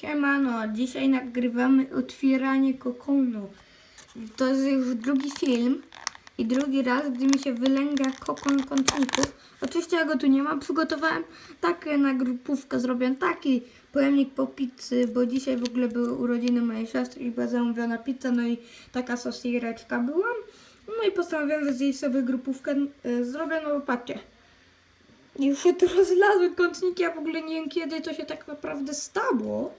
Siemano, dzisiaj nagrywamy otwieranie kokonu. To jest już drugi film i drugi raz, gdy mi się wylęga kokon kątników. Oczywiście ja go tu nie mam, przygotowałem takie na grupówkę, zrobiłem taki pojemnik po pizzy, bo dzisiaj w ogóle były urodziny mojej siostry i była zamówiona pizza, no i taka sosireczka była. No i postanowiłem, zjeść sobie grupówkę y, zrobię, no patrzcie. Już się tu rozlazły kątniki, ja w ogóle nie wiem kiedy to się tak naprawdę stało.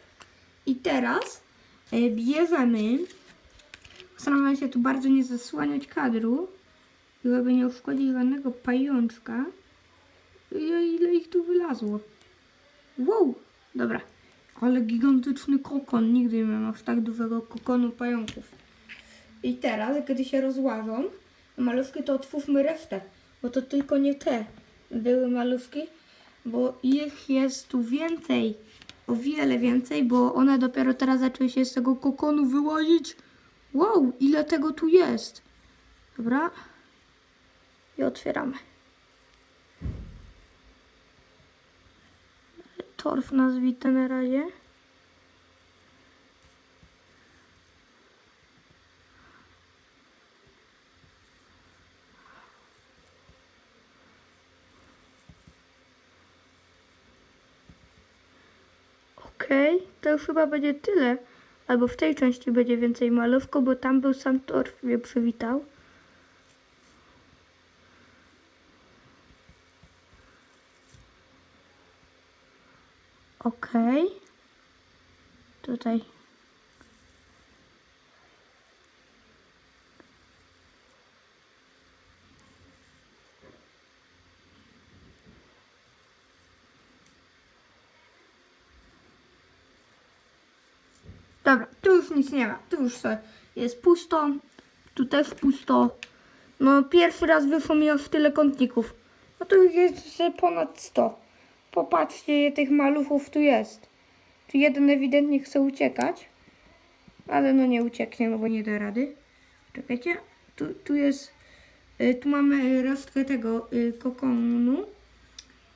I teraz e, bierzemy, staramy się tu bardzo nie zasłaniać kadru, i żeby nie uszkodzić żadnego pajączka. Ile ich tu wylazło. Wow, dobra. Ale gigantyczny kokon, nigdy nie miałem aż tak dużego kokonu pająków. I teraz, kiedy się rozłażą, malówki, to otwórzmy resztę, bo to tylko nie te były malówki, bo ich jest tu więcej, o wiele więcej, bo one dopiero teraz zaczęły się z tego kokonu wyłazić. Wow, ile tego tu jest. Dobra. I otwieramy. Torf nazwite na razie. Okej, to już chyba będzie tyle. Albo w tej części będzie więcej malówko, bo tam był sam torf, mnie przywitał. Okej. Tutaj. Dobra, tu już nic nie ma. Tu już jest pusto. Tu też pusto. No pierwszy raz wyszło mi aż tyle kątników. No już jest ponad 100. Popatrzcie, tych maluchów tu jest. Tu jeden ewidentnie chce uciekać. Ale no nie ucieknie, no bo nie da rady. Czekajcie. Tu, tu jest... y, Tu mamy resztkę tego y, kokonu.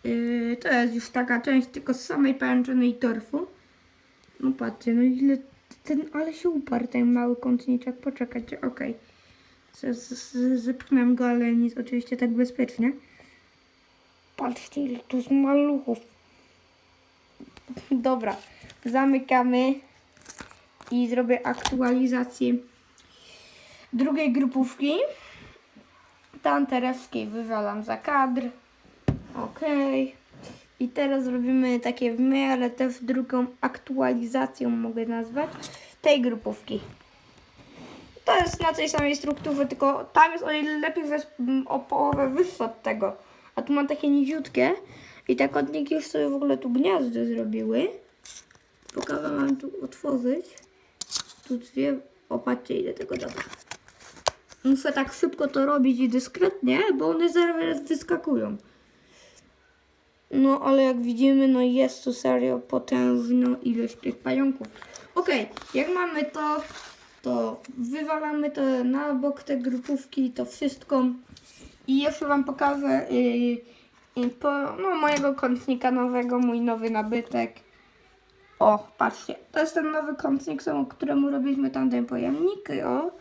Y, To jest już taka część tylko z samej pajęczyny i torfu. No patrzcie, no ile ten, ale się uparł ten mały kątniczek. Poczekajcie, okej. Okay. Zepchnę go, ale nic, oczywiście tak bezpiecznie. Patrzcie, ile tu z maluchów. Dobra, zamykamy i zrobię aktualizację drugiej grupówki. Tanterewskiej wywalam za kadr. Okej. I teraz zrobimy takie w miarę też drugą aktualizacją mogę nazwać tej grupówki. To jest na tej samej strukturze, tylko tam jest o ile lepiej o połowę wyższa od tego. A tu mam takie niziutkie i te kotniki już sobie w ogóle tu gniazdo zrobiły. Pokażę wam tu otworzyć. Tu dwie, opatrzcie ile tego dobra. Muszę tak szybko to robić i dyskretnie, bo one zaraz wyskakują. No, ale jak widzimy, no jest tu serio potężna ilość tych pająków. Okej, jak mamy to, to wywalamy to na bok te grupówki, to wszystko. I jeszcze Wam pokażę yy, yy, po, no, mojego kątnika nowego, mój nowy nabytek. O, patrzcie, to jest ten nowy kątnik, któremu robiliśmy tamten pojemnik. O.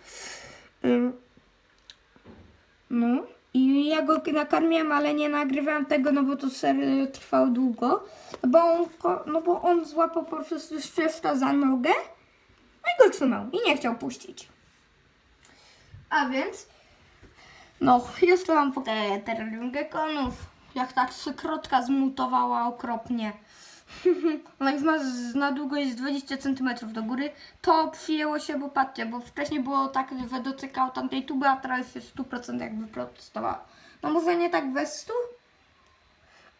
Yy, no. I ja go nakarmiłem, ale nie nagrywałem tego, no bo to serio trwało długo. Bo on, no bo on złapał po prostu świeszcza za nogę. No i go trzymał. I nie chciał puścić. A więc... No, jeszcze mam pokażę teren gekonów. Jak ta trzykrotka zmutowała okropnie. Już ma z, na długość 20 cm do góry. To przyjęło się, bo patrzcie, bo wcześniej było tak, że dotykał tamtej tuby, a teraz jest 100% jakby prostowała. No może nie tak we 100,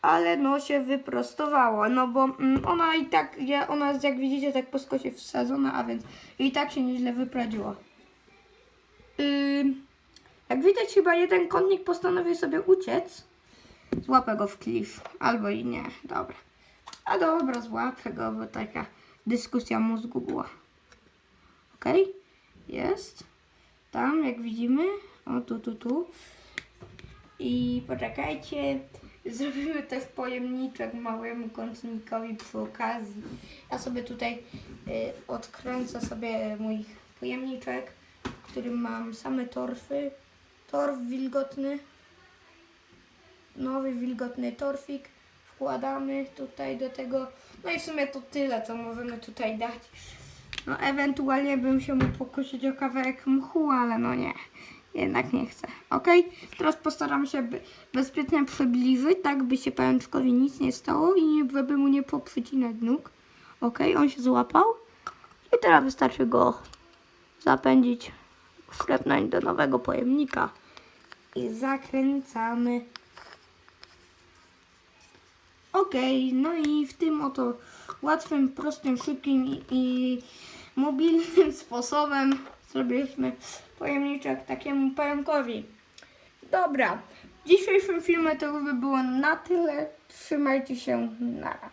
ale no się wyprostowało, no bo mm, ona i tak, ja- ona jest jak widzicie tak po skosie wsadzona, a więc i tak się nieźle wypradziła. Ym, jak widać chyba jeden kątnik postanowił sobie uciec. Złapę go w klif, albo i nie, dobra. A dobra, złapę go, bo taka dyskusja mózgu była. Okej, jest. Tam, jak widzimy. O, tu, tu, tu. I poczekajcie. Zrobimy też pojemniczek małemu kątnikowi przy okazji. Ja sobie tutaj y, odkręcę sobie mój pojemniczek, w którym mam same torfy. Torf wilgotny. Nowy wilgotny torfik. Wkładamy tutaj do tego. No i w sumie to tyle, co możemy tutaj dać. No ewentualnie bym się mógł pokusić o kawałek mchu, ale no nie. Jednak nie chcę. Ok? Teraz postaram się bezpiecznie przybliżyć, tak by się pajączkowi nic nie stało i nie, żeby mu nie poprzycinać nóg. Ok? On się złapał. I teraz wystarczy go zapędzić, wklepnąć do nowego pojemnika. I zakręcamy. Okej, no i w tym oto łatwym, prostym, szybkim i, i mobilnym sposobem zrobiliśmy pojemniczek takiemu pająkowi. Dobra, w dzisiejszym filmie to by było na tyle. Trzymajcie się, nara.